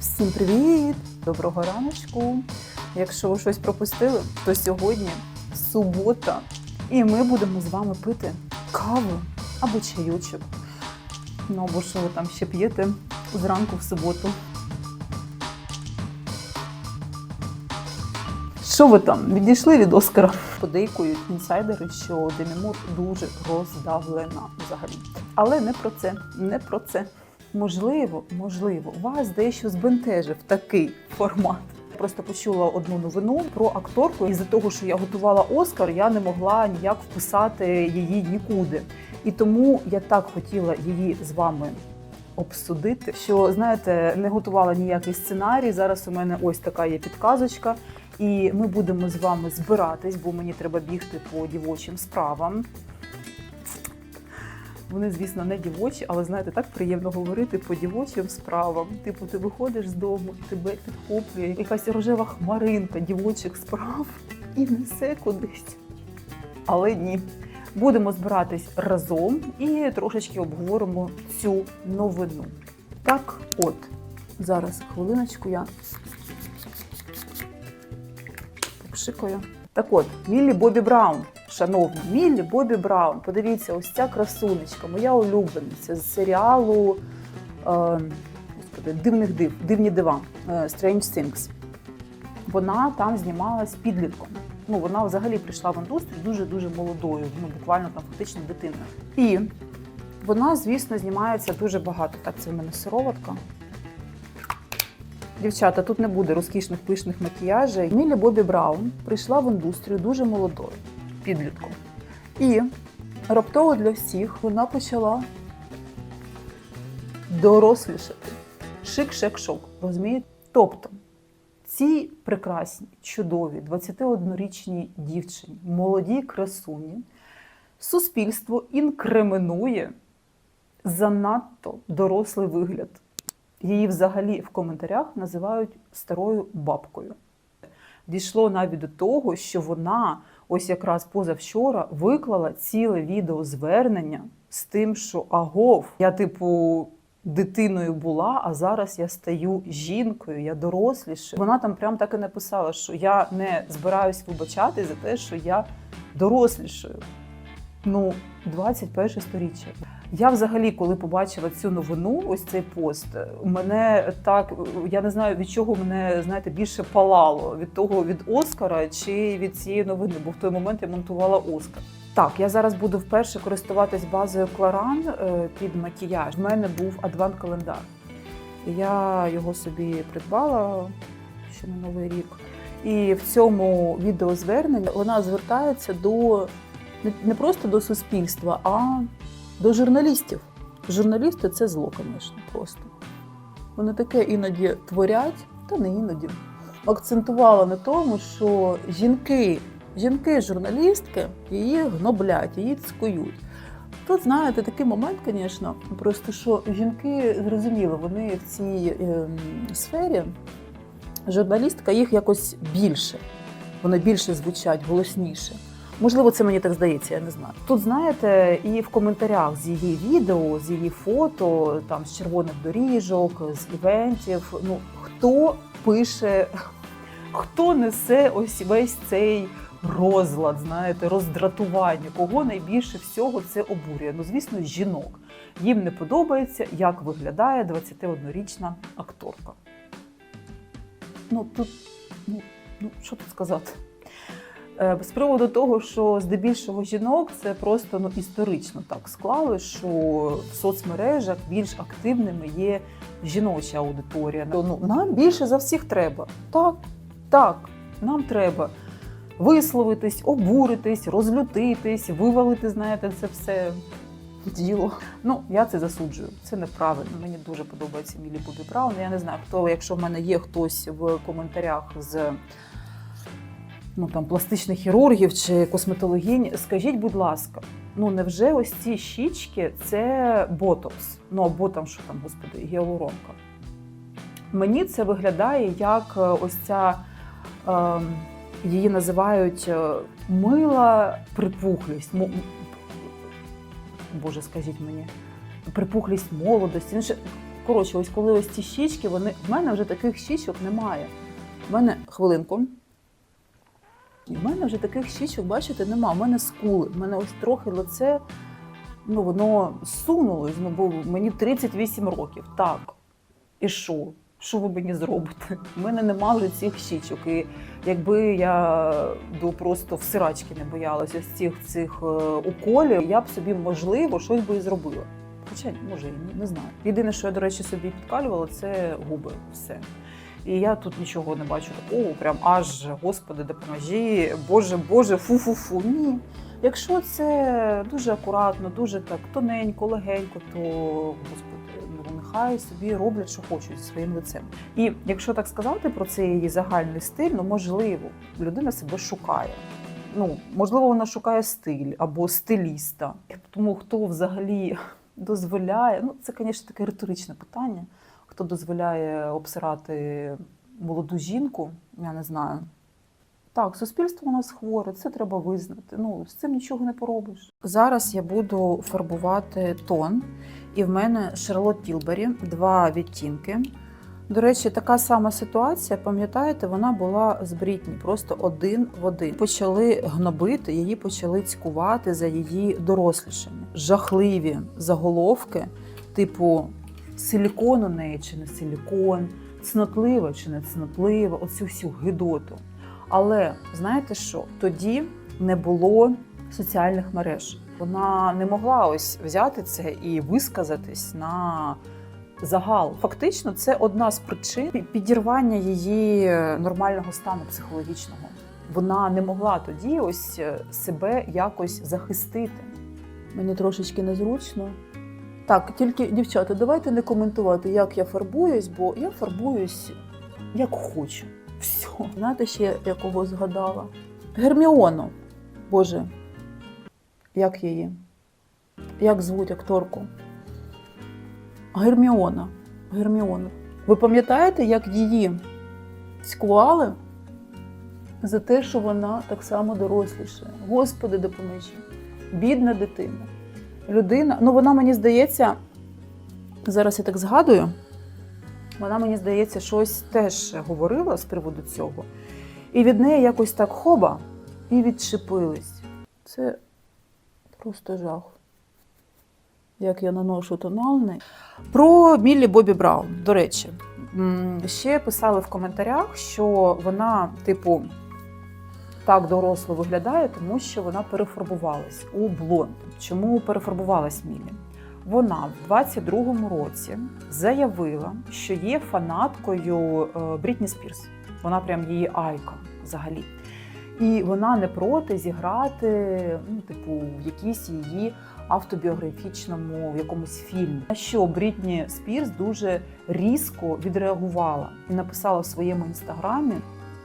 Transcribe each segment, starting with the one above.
Всім привіт! Доброго раночку! Якщо ви щось пропустили, то сьогодні субота, і ми будемо з вами пити каву або чайочок. Ну або що ви там ще п'єте зранку в суботу. Що ви там? Відійшли від Оскара? Подейкують інсайдери, що Демімур дуже роздавлена взагалі. Але не про це, не про це. Можливо, можливо, вас дещо збентежив такий формат. Просто почула одну новину про акторку. Із-за того, що я готувала Оскар, я не могла ніяк вписати її нікуди. І тому я так хотіла її з вами обсудити, що знаєте, не готувала ніякий сценарій. Зараз у мене ось така є підказочка. І ми будемо з вами збиратись, бо мені треба бігти по дівочим справам. Вони, звісно, не дівочі, але знаєте, так приємно говорити по дівочим справам. Типу, ти виходиш з дому, тебе підхоплює якась рожева хмаринка дівочих справ і несе кудись. Але ні. Будемо збиратись разом і трошечки обговоримо цю новину. Так, от, зараз хвилиночку я пшикаю. Так от, Міллі Бобі Браун. Шановні, Міллі Бобі Браун. Подивіться, ось ця красунечка, моя улюблениця з серіалу е, господи, Дивних див, Дивні дива е, Strange Things. Вона там знімалась підлітком. Ну, вона взагалі прийшла в індустрію дуже-дуже молодою, ну буквально там фактично дитиною. І вона, звісно, знімається дуже багато. Так, це в мене сироватка. Дівчата, тут не буде розкішних пишних макіяжей. Мілі Бобі Браун прийшла в індустрію дуже молодою, підлітком. І раптово для всіх вона почала дорослішати. Шик-шек-шок, розумієте? Тобто ці прекрасні, чудові 21-річній дівчині, молодій красуні, суспільство інкримінує занадто дорослий вигляд. Її взагалі в коментарях називають старою бабкою. Дійшло навіть до того, що вона ось якраз позавчора виклала ціле відео звернення з тим, що агов, я, типу, дитиною була, а зараз я стаю жінкою, я доросліша. Вона там прям так і написала, що я не збираюсь вибачати за те, що я дорослішою. Ну, 21 сторіччя. Я взагалі, коли побачила цю новину, ось цей пост, мене так я не знаю від чого мене знаєте більше палало від того від Оскара чи від цієї новини, бо в той момент я монтувала Оскар. Так, я зараз буду вперше користуватись базою Кларан е, під макіяж. У мене був адвант календар. Я його собі придбала ще на новий рік. І в цьому відеозверненні вона звертається до не- не просто до суспільства, а до журналістів. Журналісти це зло, звісно, просто. Вони таке іноді творять, та не іноді. Акцентувала на тому, що жінки, жінки-журналістки її гноблять, її цькують. Тут, знаєте, такий момент, звісно, просто що жінки зрозуміло, вони в цій ем, сфері, журналістка їх якось більше. Вони більше звучать, голосніше. Можливо, це мені так здається, я не знаю. Тут знаєте, і в коментарях з її відео, з її фото, там з червоних доріжок, з івентів. Ну хто пише, хто несе ось весь цей розлад, знаєте, роздратування, кого найбільше всього це обурює? Ну, звісно, жінок. Їм не подобається, як виглядає 21-річна акторка. Ну тут, ну, ну що тут сказати? Е, З приводу того, що здебільшого жінок це просто ну, історично так склали, що в соцмережах більш активними є жіноча аудиторія. Ну, нам більше за всіх треба. Так, так, нам треба висловитись, обуритись, розлютитись, вивалити, знаєте, це все діло. Ну, я це засуджую. Це неправильно. Мені дуже подобається Мілі Бобі Браун. Я не знаю, хто, якщо в мене є хтось в коментарях з ну там пластичних хірургів чи косметологінь, скажіть, будь ласка, ну невже ось ці щічки це ботокс? Ну або там що там, господи, гіалуронка? Мені це виглядає як е, ось ця. Е, її називають е, мила припухлість. Мо- Боже, скажіть мені, припухлість молодості. Ну, коротше, ось коли ось ці щічки, вони в мене вже таких щічок немає. В мене хвилинку. І в мене вже таких щічок, бачите, нема. У мене скули. У мене ось трохи лице, ну воно сунулось, ну бо мені 38 років. Так. І що? Що ви мені зробите? У мене нема вже цих щічок. І якби я до просто в сирачки не боялася з цих цих е, уколів, я б собі можливо щось би і зробила. Хоча може і не знаю. Єдине, що я, до речі, собі підкалювала, це губи. Все. І я тут нічого не бачу такого, прям аж господи, допоможі, Боже, Боже, фу-фу-фу. Ні. Якщо це дуже акуратно, дуже так тоненько, легенько, то господи, ну нехай собі роблять, що хочуть зі своїм лицем. І якщо так сказати про цей її загальний стиль, ну можливо, людина себе шукає. Ну, можливо, вона шукає стиль або стиліста. Тому хто взагалі дозволяє, ну це, звісно, таке риторичне питання. Хто дозволяє обсирати молоду жінку, я не знаю. Так, суспільство у нас хворе, це треба визнати. Ну, з цим нічого не поробиш. Зараз я буду фарбувати тон, і в мене Шарлот Тілбері, два відтінки. До речі, така сама ситуація, пам'ятаєте, вона була з Брітні, просто один в один. Почали гнобити, її почали цькувати за її дорослішання. Жахливі заголовки, типу силікон у неї чи не силікон, цнотлива чи не цнотлива, оцю всю гидоту. Але знаєте що? Тоді не було соціальних мереж. Вона не могла ось взяти це і висказатись на загал. Фактично, це одна з причин підірвання її нормального стану психологічного. Вона не могла тоді ось е, себе якось захистити. Мені трошечки незручно. Так, тільки дівчата, давайте не коментувати, як я фарбуюсь, бо я фарбуюсь як хочу. Все. Знаєте, ще я кого згадала? Герміону. Боже, як її? Як звуть акторку? Герміона. Герміона. Ви пам'ятаєте, як її цькували за те, що вона так само доросліша? Господи, допоможі. Бідна дитина. Людина, ну вона мені здається, зараз я так згадую, вона мені здається, щось теж говорила з приводу цього. І від неї якось так хоба і відчепились. Це просто жах. Як я наношу тональний. Про Міллі Бобі Браун, до речі, ще писали в коментарях, що вона, типу, так доросло виглядає, тому що вона перефарбувалась у блонд. Чому перефарбувалась Міллі? Вона в 22-му році заявила, що є фанаткою е, Брітні Спірс. Вона прям її айка взагалі. І вона не проти зіграти, ну, типу, в якійсь її автобіографічному в якомусь фільмі. На що Брітні Спірс дуже різко відреагувала і написала в своєму інстаграмі: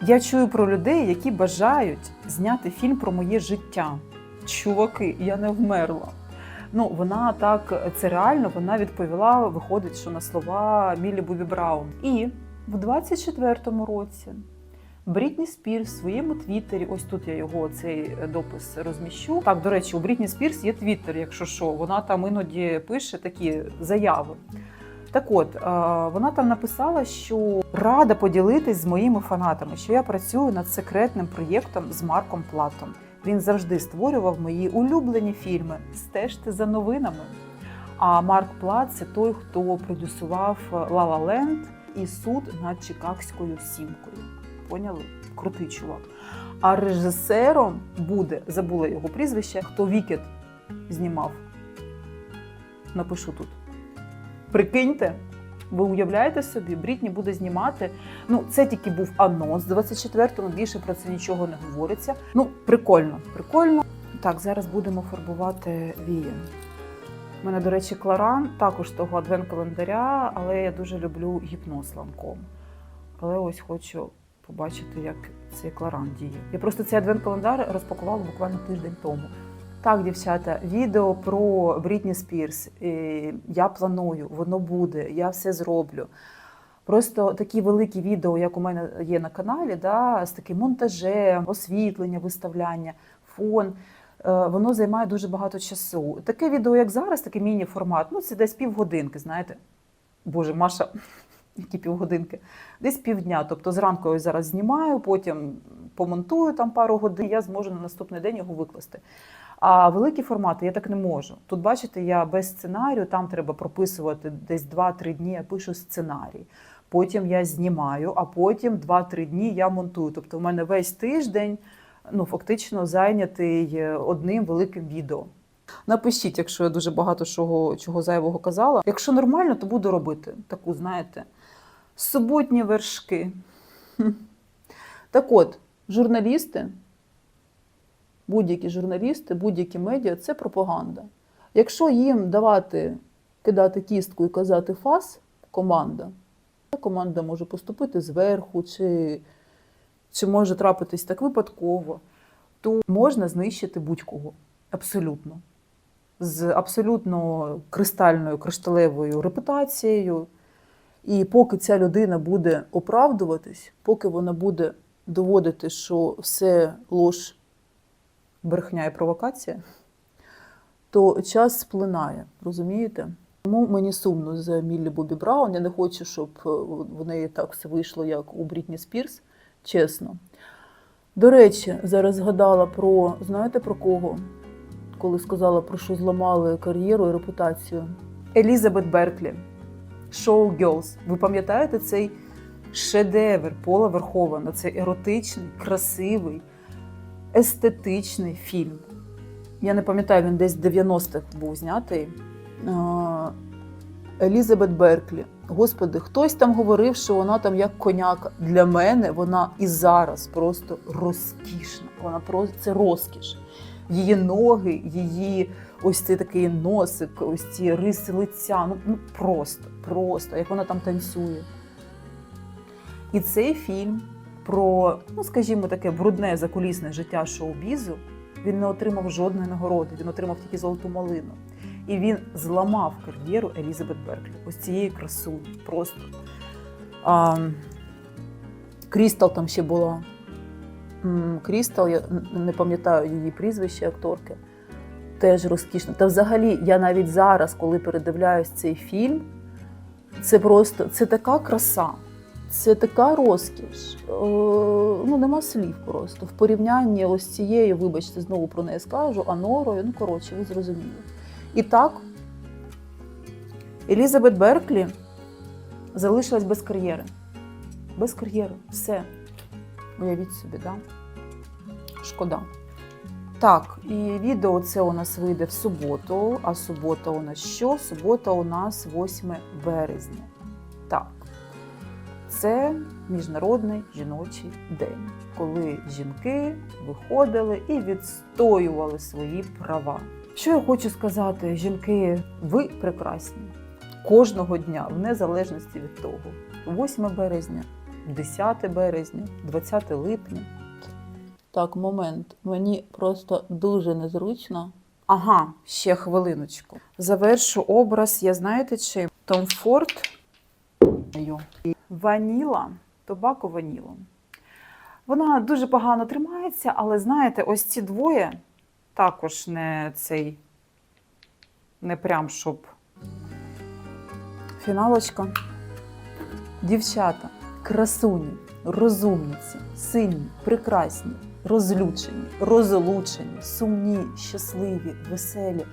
Я чую про людей, які бажають зняти фільм про моє життя. Чуваки, я не вмерла. Ну, вона так це реально вона відповіла, виходить, що на слова Міллі Бобі Браун. І в 24-му році Брітні Спірс в своєму твіттері, ось тут я його цей допис розміщу. Так, до речі, у Брітні Спірс є твіттер, якщо що, вона там іноді пише такі заяви. Так от, е, вона там написала, що рада поділитись з моїми фанатами, що я працюю над секретним проєктом з Марком Платом. Він завжди створював мої улюблені фільми. Стежте за новинами. А Марк Плат це той, хто продюсував «Ла Ленд і суд над Чикагською сімкою. Поняли? Крутий чувак. А режисером буде, забула його прізвище, хто Вікет знімав. Напишу тут. Прикиньте, ви уявляєте собі, Брітні буде знімати. Ну, це тільки був анонс 24-му, більше про це нічого не говориться. Ну, прикольно, прикольно. Так, зараз будемо фарбувати вії. У мене, до речі, кларан також того адвент-календаря, але я дуже люблю гіпноз ланком. Але ось хочу побачити, як цей кларан діє. Я просто цей адвент-календар розпакувала буквально тиждень тому. Так, дівчата, відео про Брітні Спірс. Я планую, воно буде, я все зроблю. Просто такі великі відео, як у мене є на каналі, да, з таким монтажем, освітлення, виставляння, фон. е, Воно займає дуже багато часу. Таке відео, як зараз, такий міні-формат, ну це десь півгодинки, знаєте. Боже, Маша, які півгодинки, десь півдня. Тобто зранку я зараз знімаю, потім помонтую там пару годин, я зможу на наступний день його викласти. А великі формати я так не можу. Тут, бачите, я без сценарію, там треба прописувати десь 2-3 дні, я пишу сценарій. Потім я знімаю, а потім 2-3 дні я монтую. Тобто, в мене весь тиждень ну, фактично зайнятий е, одним великим відео. Напишіть, якщо я дуже багато чого, чого зайвого казала. Якщо нормально, то буду робити таку, знаєте, суботні вершки. Так от, журналісти, будь-які журналісти, будь-які медіа це пропаганда. Якщо їм давати, кидати кістку і казати фас, команда, команда може поступити зверху, чи, чи може трапитись так випадково, то можна знищити будь-кого. Абсолютно. З абсолютно кристальною, кришталевою репутацією. І поки ця людина буде оправдуватись, поки вона буде доводити, що все лож, брехня і провокація, то час сплинає, розумієте? Тому мені сумно за Міллі Бобі Браун. Я не хочу, щоб е, в неї так все вийшло, як у Брітні Спірс, чесно. До речі, зараз згадала про, знаєте про кого? Коли сказала про що зламали кар'єру і репутацію. Елізабет Берклі, Шоу Girls. Ви пам'ятаєте цей шедевр Пола Верхована? Цей еротичний, красивий, естетичний фільм. Я не пам'ятаю, він десь в 90-х був знятий. Елізабет Берклі. Господи, хтось там говорив, що вона там як коняка. Для мене вона і зараз просто розкішна. Вона просто це розкіш. Її ноги, її ось цей такий носик, ось ці риси лиця. Ну, ну просто, просто, як вона там танцює. І цей фільм про, ну скажімо, таке брудне закулісне життя шоу-бізу, він не отримав жодної нагороди, він отримав тільки золоту малину. І він зламав кар'єру Елізабет Берклі. Ось цієї красуні. Просто. А, Крістал там ще була. Крістал, я не пам'ятаю її прізвище акторки. Теж розкішна. Та взагалі, я навіть зараз, коли передивляюсь цей фільм, це просто це така краса, це така розкіш. Е, ну, нема слів просто. В порівнянні ось цією, вибачте, знову про неї скажу, Анорою, ну коротше, ви зрозуміли. І так, Елізабет Берклі залишилась без кар'єри. Без кар'єри. Все. Уявіть собі, да? Шкода. Так, і відео це у нас вийде в суботу. А субота у нас що? Субота у нас 8 березня. Це Міжнародний жіночий день, коли жінки виходили і відстоювали свої права. Що я хочу сказати, жінки, ви прекрасні кожного дня, в незалежності від того. 8 березня, 10 березня, 20 липня. Так, момент. Мені просто дуже незручно. Ага, ще хвилиночку. Завершу образ, я знаєте чим? Том Форд. Ваніла, тобако ваніла. Вона дуже погано тримається, але знаєте, ось ці двоє також не цей, не прям щоб. Фіналочка. Дівчата, красуні, розумниці, сильні, прекрасні, розлючені, розлучені, сумні, щасливі, веселі.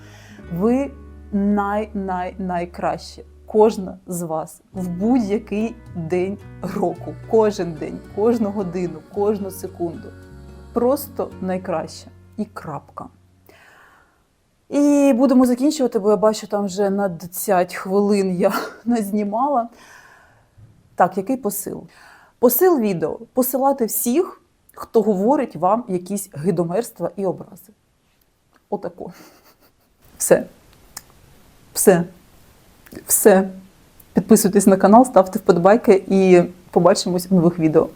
Ви най-най-найкраще. Кожна з вас в будь-який день року, кожен день, кожну годину, кожну секунду. Просто найкраще. І крапка. І будемо закінчувати, бо я бачу, там вже на 20 хвилин я назнімала. Так, який посил? Посил відео посилати всіх, хто говорить вам якісь гидомерства і образи. Отако. Все. Все. Все. Підписуйтесь на канал, ставте вподобайки і побачимось у нових відео.